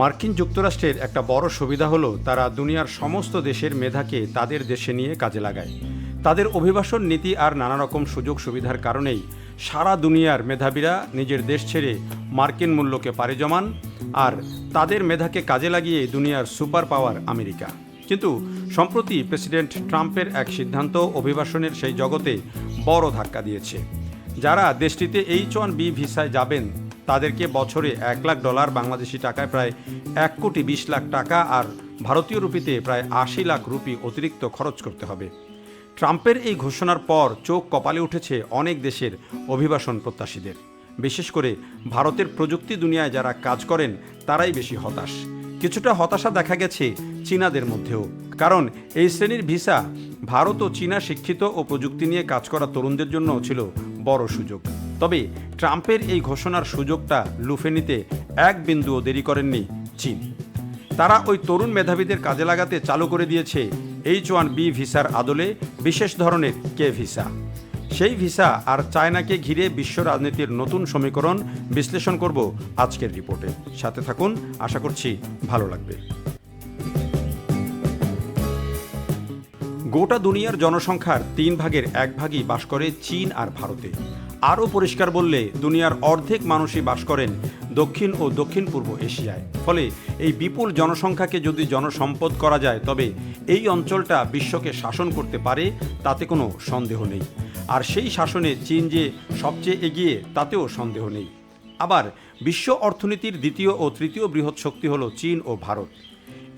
মার্কিন যুক্তরাষ্ট্রের একটা বড় সুবিধা হলো তারা দুনিয়ার সমস্ত দেশের মেধাকে তাদের দেশে নিয়ে কাজে লাগায়। তাদের অভিবাসন নীতি আর নানা রকম সুযোগ সুবিধার কারণেই সারা দুনিয়ার মেধাবীরা নিজের দেশ ছেড়ে মার্কিন মূল্যকে পাড়ি জমান আর তাদের মেধাকে কাজে লাগিয়ে দুনিয়ার সুপার পাওয়ার আমেরিকা। কিন্তু সম্প্রতি প্রেসিডেন্ট ট্রাম্পের এক সিদ্ধান্ত অভিবাসনের সেই জগতে বড় ধাক্কা দিয়েছে। যারা দেশটিতে এইচ ওয়ান বি ভিসায় যাবেন তাদেরকে বছরে এক লাখ ডলার বাংলাদেশি টাকায় প্রায় এক কোটি বিশ লাখ টাকা আর ভারতীয় রুপিতে প্রায় আশি লাখ রুপি অতিরিক্ত খরচ করতে হবে। ট্রাম্পের এই ঘোষণার পর চোখ কপালে উঠেছে অনেক দেশের অভিবাসন প্রত্যাশীদের। বিশেষ করে ভারতের প্রযুক্তি দুনিয়ায় যারা কাজ করেন, তারাই বেশি হতাশ। কিছুটা হতাশা দেখা গেছে চীনাদের মধ্যেও। কারণ এই শ্রেণির ভিসা ভারত ও চীনা শিক্ষিত ও প্রযুক্তি নিয়ে কাজ করা তরুণদের জন্য ছিল বড় সুযোগ। তবে ট্রাম্পের এই ঘোষণার সুযোগটা লুফে নিতে এক বিন্দুও দেরি করেননি চীন। তারা ওই তরুণ মেধাবীদের কাজে লাগাতে চালু করে দিয়েছে এইচ ওয়ান বি ভিসার আদলে বিশেষ ধরনের কে ভিসা। সেই ভিসা আর চায়নাকে ঘিরে বিশ্ব রাজনীতির নতুন সমীকরণ বিশ্লেষণ করব আজকের রিপোর্টে। সাথে থাকুন, আশা করছি ভালো লাগবে। গোটা দুনিয়ার জনসংখ্যার তিন ভাগের এক ভাগই বাস করে চীন আর ভারতে। আরও পরিষ্কার বললে, দুনিয়ার অর্ধেক মানুষই বাস করেন দক্ষিণ ও দক্ষিণ পূর্ব এশিয়ায়। ফলে এই বিপুল জনসংখ্যাকে যদি জনসম্পদ করা যায়, তবে এই অঞ্চলটা বিশ্বকে শাসন করতে পারে, তাতে কোনো সন্দেহ নেই। আর সেই শাসনে চীন যে সবচেয়ে এগিয়ে, তাতেও সন্দেহ নেই। আবার বিশ্ব অর্থনীতির দ্বিতীয় ও তৃতীয় বৃহৎ শক্তি হল চীন ও ভারত।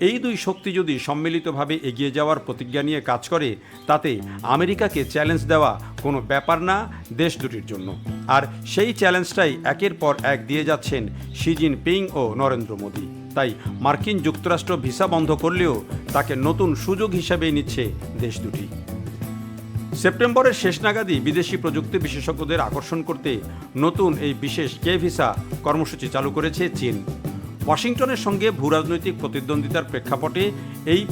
এই দুই শক্তি যদি সম্মিলিতভাবে এগিয়ে যাওয়ার প্রতিজ্ঞা নিয়ে কাজ করে, তাতে আমেরিকাকে চ্যালেঞ্জ দেওয়া কোনো ব্যাপার না দেশ দুটির জন্য। আর সেই চ্যালেঞ্জটাই একের পর এক দিয়ে যাচ্ছেন শি জিনপিং ও নরেন্দ্র মোদী। তাই মার্কিন যুক্তরাষ্ট্র ভিসা বন্ধ করলেও তাকে নতুন সুযোগ হিসাবেই নিচ্ছে দেশ দুটি। সেপ্টেম্বরের শেষ নাগাদই বিদেশি প্রযুক্তি বিশেষজ্ঞদের আকর্ষণ করতে নতুন এই বিশেষ কে ভিসা কর্মসূচি চালু করেছে চীন। ওয়াশিংটনের সঙ্গে ভূরাজনৈতিক প্রতিদ্বন্দ্বিতার প্রেক্ষাপটে এই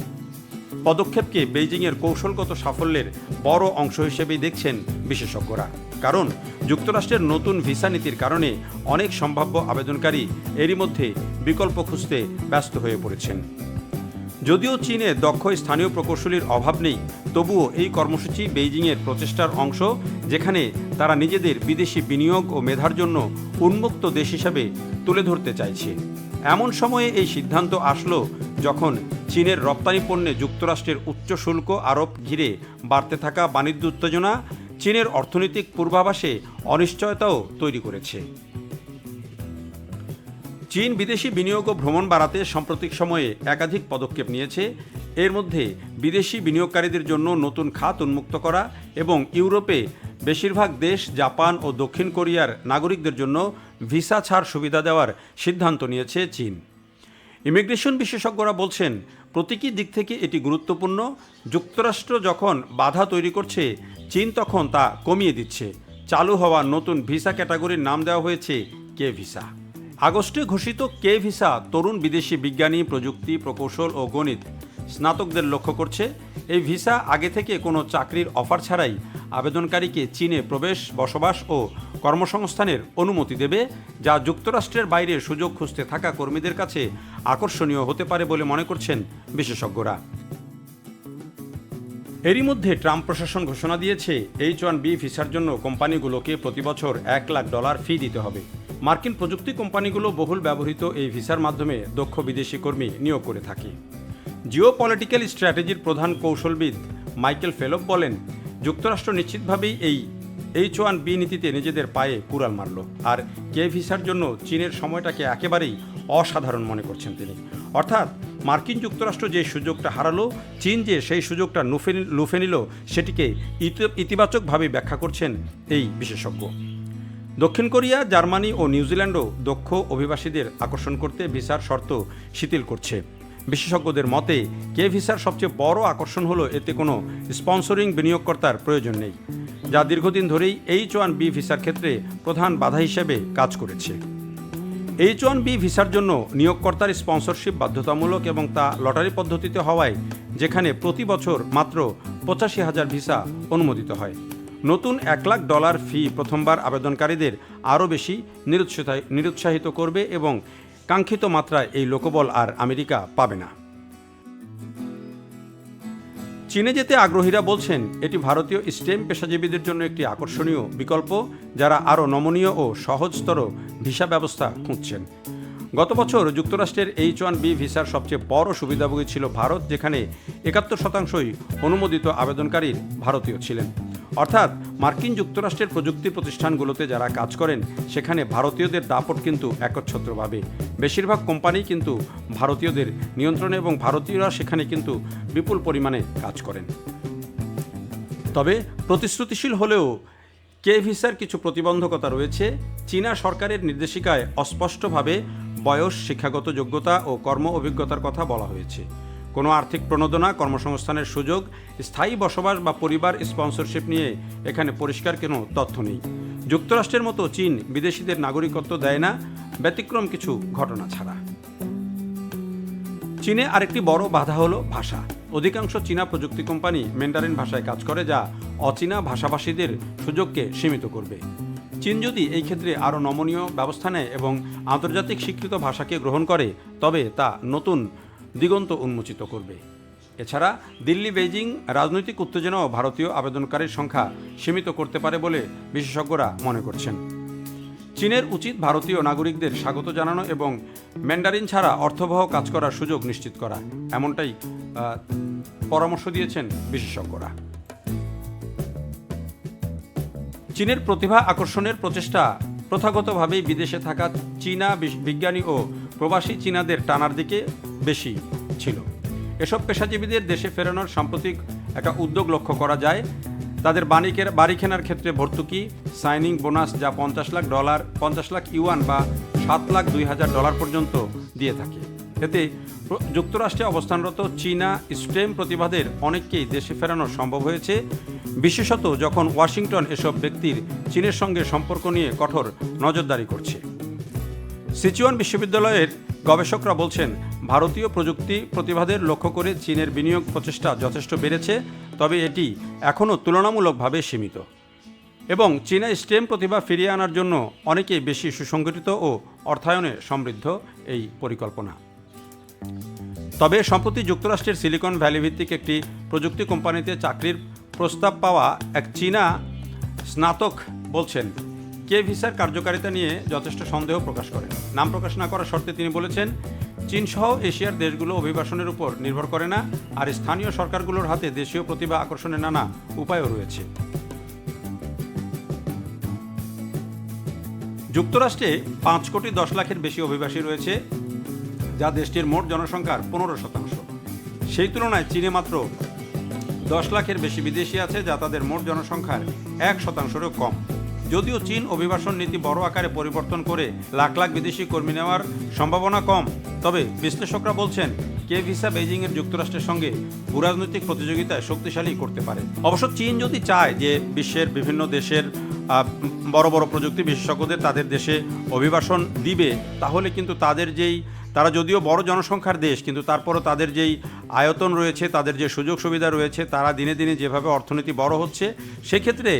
পদক্ষেপকে বেইজিংয়ের কৌশলগত সাফল্যের বড় অংশ হিসেবেই দেখছেন বিশেষজ্ঞরা। কারণ, যুক্তরাষ্ট্রের নতুন ভিসা নীতির কারণে অনেক সম্ভাব্য আবেদনকারী এরই মধ্যে বিকল্প খুঁজতে ব্যস্ত হয়ে পড়েছেন। যদিও চীনে দক্ষ স্থানীয় প্রকৌশলীর অভাব নেই, তবুও এই কর্মসূচি বেইজিংয়ের প্রচেষ্টার অংশ, যেখানে তারা নিজেদের বিদেশি বিনিয়োগ ও মেধার জন্য উন্মুক্ত দেশ হিসাবে তুলে ধরতে চাইছে। এমন সময়ে এই সিদ্ধান্ত আসলো যখন চীনের রপ্তানি পণ্যে যুক্তরাষ্ট্রের উচ্চ শুল্ক আরোপ ঘিরে বাড়তে থাকা বাণিজ্য উত্তেজনা চীনের অর্থনৈতিক পূর্বাভাসে অনিশ্চয়তাও তৈরি করেছে। চীন বিদেশি বিনিয়োগ ও ভ্রমণ বাড়াতে সাম্প্রতিক সময়ে একাধিক পদক্ষেপ নিয়েছে। এর মধ্যে বিদেশি বিনিয়োগকারীদের জন্য নতুন খাত উন্মুক্ত করা এবং ইউরোপে বেশিরভাগ দেশ জাপান ও দক্ষিণ কোরিয়ার নাগরিকদের জন্য ভিসা ছাড় সুবিধা দেওয়ার সিদ্ধান্ত নিয়েছে চীন। ইমিগ্রেশন বিশেষজ্ঞরা বলছেন, প্রতীকী দিক থেকে এটি গুরুত্বপূর্ণ। যুক্তরাষ্ট্র যখন বাধা তৈরি করছে, চীন তখন তা কমিয়ে দিচ্ছে। চালু হওয়া নতুন ভিসা ক্যাটাগরির নাম দেওয়া হয়েছে কে ভিসা। আগস্টে ঘোষিত কে ভিসা তরুণ বিদেশি বিজ্ঞানী, প্রযুক্তি, প্রকৌশল ও গণিত স্নাতকদের লক্ষ্য করছে। এই ভিসা আগে থেকে কোনো চাকরির অফার ছাড়াই আবেদনকারীকে চীনে প্রবেশ, বসবাস ও কর্মসংস্থানের অনুমতি দেবে, যা যুক্তরাষ্ট্রের বাইরে সুযোগ খুঁজতে থাকা কর্মীদের কাছে আকর্ষণীয় হতে পারে বলে মনে করছেন বিশেষজ্ঞরা। এরই মধ্যে ট্রাম্প প্রশাসন ঘোষণা দিয়েছে, এইচ ওয়ান বি ভিসার জন্য কোম্পানিগুলোকে প্রতি বছর এক লাখ ডলার ফি দিতে হবে। মার্কিন প্রযুক্তি কোম্পানিগুলো বহুল ব্যবহৃত এই ভিসার মাধ্যমে দক্ষ বিদেশি কর্মী নিয়োগ করে থাকে। জিও পলিটিক্যাল স্ট্র্যাটেজির প্রধান কৌশলবিদ মাইকেল ফেলপ বলেন যুক্তরাষ্ট্র নিশ্চিতভাবেই এই এইচ ওয়ান বি নীতিতে নিজেদের পায়ে কুড়াল মারল। আর কে ভিসার জন্য চীনের সময়টাকে একেবারেই অসাধারণ মনে করছেন তিনি। অর্থাৎ মার্কিন যুক্তরাষ্ট্র যে সুযোগটা হারালো, চীন যে সেই সুযোগটা লুফে লুফে নিল, সেটিকে ইতি- ইতিবাচকভাবে ব্যাখ্যা করছেন এই বিশেষজ্ঞ। দক্ষিণ কোরিয়া, জার্মানি ও নিউজিল্যান্ডও দক্ষ অভিবাসীদের আকর্ষণ করতে ভিসার শর্ত শিথিল করছে। বিশেষজ্ঞদের মতে, কে ভিসার সবচেয়ে বড় আকর্ষণ হলো এতে কোনো স্পন্সরিং বিনিয়োগকর্তার প্রয়োজন নেই, যা দীর্ঘদিন ধরেই এইচ ওয়ান বি ভিসার ক্ষেত্রে প্রধান বাধা হিসেবে কাজ করেছে। এইচ ওয়ান বি ভিসার জন্য নিয়োগকর্তার স্পন্সরশিপ বাধ্যতামূলক এবং তা লটারি পদ্ধতিতে হওয়ায়, যেখানে প্রতি বছর মাত্র পঁচাশি হাজার ভিসা অনুমোদিত হয়। নতুন এক লাখ ডলার ফি প্রথমবার আবেদনকারীদের আরও বেশি নিরুৎসাহ নিরুৎসাহিত করবে এবং কাঙ্ক্ষিত মাত্রায় এই লোকবল আর আমেরিকা পাবে না। চীনে যেতে আগ্রহীরা বলছেন, এটি ভারতীয় স্টেম পেশাজীবীদের জন্য একটি আকর্ষণীয় বিকল্প, যারা আরও নমনীয় ও সহজতর ভিসা ব্যবস্থা খুঁজছেন। গত বছর যুক্তরাষ্ট্রের এইচ ওয়ান বি ভিসার সবচেয়ে বড় সুবিধাভোগী ছিল ভারত, যেখানে একাত্তর শতাংশই অনুমোদিত আবেদনকারীর ভারতীয় ছিলেন। অর্থাৎ মার্কিন যুক্তরাষ্ট্রের প্রযুক্তি প্রতিষ্ঠানগুলোতে যারা কাজ করেন, সেখানে ভারতীয়দের দাপট কিন্তু একচ্ছত্রভাবে। বেশিরভাগ কোম্পানি কিন্তু ভারতীয়দের নিয়ন্ত্রণে এবং ভারতীয়রা সেখানে কিন্তু বিপুল পরিমাণে কাজ করেন। তবে প্রতিশ্রুতিশীল হলেও কে ভিসার কিছু প্রতিবন্ধকতা রয়েছে। চীনা সরকারের নির্দেশিকায় অস্পষ্টভাবে বয়স, শিক্ষাগত যোগ্যতা ও কর্ম অভিজ্ঞতার কথা বলা হয়েছে। কোনো আর্থিক প্রণোদনা, কর্মসংস্থানের সুযোগ, স্থায়ী বসবাস বা পরিবার স্পন্সরশিপ নিয়ে এখানে পরিষ্কার কোনো তথ্য নেই। যুক্তরাষ্ট্রের মতো চীন বিদেশিদের নাগরিকত্ব দেয় না, ব্যতিক্রম কিছু ঘটনা ছাড়া। চীনে আরেকটি বড় বাধা হলো ভাষা। অধিকাংশ চীনা প্রযুক্তি কোম্পানি ম্যান্ডারিন ভাষায় কাজ করে যা অচীনা ভাষাভাষীদের সুযোগকে সীমিত করবে। চীন যদি এই ক্ষেত্রে আরও নমনীয় ব্যবস্থা নেয় এবং আন্তর্জাতিক স্বীকৃত ভাষাকে গ্রহণ করে, তবে তা নতুন দিগন্ত উন্মোচিত করবে। এছাড়া দিল্লি, বেইজিং রাজনৈতিক উত্তেজনাও ভারতীয় আবেদনকারীর সংখ্যা সীমিত করতে পারে বলে বিশেষজ্ঞরা মনে করছেন। চীনের উচিত ভারতীয় নাগরিকদের স্বাগত জানানো এবং ম্যান্ডারিন ছাড়া অর্থবহ কাজ করার সুযোগ নিশ্চিত করা, এমনটাই পরামর্শ দিয়েছেন বিশেষজ্ঞরা। চীনের প্রতিভা আকর্ষণের প্রচেষ্টা প্রথাগতভাবেই বিদেশে থাকা চীনা বিজ্ঞানী ও প্রবাসী চীনাদের টানার দিকে বেশি ছিল। এসব পেশাজীবীদের দেশে ফেরানোর সাম্প্রতিক একটা উদ্যোগ লক্ষ্য করা যায়। তাদের বাণিকের বাড়ি কেনার ক্ষেত্রে ভর্তুকি, সাইনিং বোনাস যা পঞ্চাশ লাখ ডলার, পঞ্চাশ লাখ ইউয়ান বা সাত লাখ দুই হাজার ডলার পর্যন্ত দিয়ে থাকে। এতে যুক্তরাষ্ট্রে অবস্থানরত চীনা স্টেম প্রতিবাদের অনেককেই দেশে ফেরানো সম্ভব হয়েছে। বিশেষত যখন ওয়াশিংটন এসব ব্যক্তির চীনের সঙ্গে সম্পর্ক নিয়ে কঠোর নজরদারি করছে। সিচুয়ান বিশ্ববিদ্যালয়ের গবেষকরা বলছেন, ভারতীয় প্রযুক্তি প্রতিভাদের লক্ষ্য করে চীনের বিনিয়োগ প্রচেষ্টা যথেষ্ট বেড়েছে, তবে এটি এখনও তুলনামূলকভাবে সীমিত। এবং চীনা স্টেম প্রতিভা ফিরিয়ে আনার জন্য অনেকেই বেশি সুসংগঠিত ও অর্থায়নে সমৃদ্ধ এই পরিকল্পনা। তবে সম্প্রতি যুক্তরাষ্ট্রের সিলিকন ভ্যালি ভিত্তিক একটি প্রযুক্তি কোম্পানিতে চাকরির প্রস্তাব পাওয়া এক চীনা স্নাতক বলছেন, কে ভিসার কার্যকারিতা নিয়ে যথেষ্ট সন্দেহ প্রকাশ করেন নাম প্রকাশ না করার শর্তে তিনি বলেছেন, চীন সহ এশিয়ার দেশগুলো অভিবাসনের উপর নির্ভর করে না, আর স্থানীয় সরকারগুলোর হাতে দেশীয় প্রতিভা আকর্ষণের নানা উপায়ও রয়েছে। যুক্তরাষ্ট্রে পাঁচ কোটি দশ লাখের বেশি অভিবাসী রয়েছে। যা দেশটির মোট জনসংখ্যার পনেরো শতাংশ। সেই তুলনায় চীনে মাত্র দশ লাখের বেশি বিদেশি আছে, যা তাদের মোট জনসংখ্যার এক শতাংশেরও কম। যদিও চীন অভিবাসন নীতি বড় আকারে পরিবর্তন করে লাখ লাখ বিদেশি কর্মী নেওয়ার সম্ভাবনা কম, তবে বিশ্লেষকরা বলছেন কে ভিসা বেইজিংয়ের যুক্তরাষ্ট্রের সঙ্গে ভূরাজনৈতিক প্রতিযোগিতায় শক্তিশালী করতে পারে। অবশ্য চীন যদি চায় যে বিশ্বের বিভিন্ন দেশের বড় বড় প্রযুক্তি বিশেষজ্ঞদের তাদের দেশে অভিবাসন দিবে, তাহলে কিন্তু তাদের যেই তারা যদিও বড় জনসংখ্যার দেশ, কিন্তু তারপরও তাদের যেই আয়তন রয়েছে, তাদের যে সুযোগ সুবিধা রয়েছে, তারা দিনে দিনে যেভাবে অর্থনীতি বড় হচ্ছে, সেক্ষেত্রে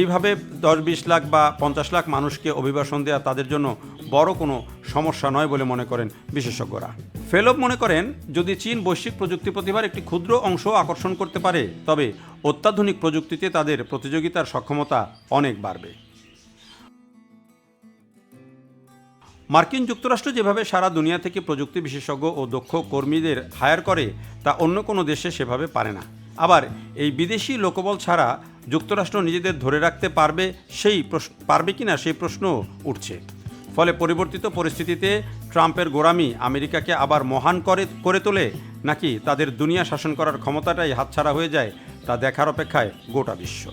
এইভাবে দশ বিশ লাখ বা পঞ্চাশ লাখ মানুষকে অভিবাসন দেওয়া তাদের জন্য বড় কোনো সমস্যা নয় বলে মনে করেন বিশেষজ্ঞরা। ফেলব মনে করেন, যদি চীন বৈশ্বিক প্রযুক্তি প্রতিভার একটি ক্ষুদ্র অংশ আকর্ষণ করতে পারে, তবে অত্যাধুনিক প্রযুক্তিতে তাদের প্রতিযোগিতার সক্ষমতা অনেক বাড়বে। মার্কিন যুক্তরাষ্ট্র যেভাবে সারা দুনিয়া থেকে প্রযুক্তি বিশেষজ্ঞ ও দক্ষ কর্মীদের হায়ার করে, তা অন্য কোনো দেশে সেভাবে পারে না। আবার এই বিদেশি লোকবল ছাড়া যুক্তরাষ্ট্র নিজেদের ধরে রাখতে পারবে সেই পারবে কিনা সেই প্রশ্ন উঠছে। ফলে পরিবর্তিত পরিস্থিতিতে ট্রাম্পের গোড়ামি আমেরিকাকে আবার মহান করে করে তোলে, নাকি তাদের দুনিয়া শাসন করার ক্ষমতাটাই হাতছাড়া হয়ে যায়, তা দেখার অপেক্ষায় গোটা বিশ্ব।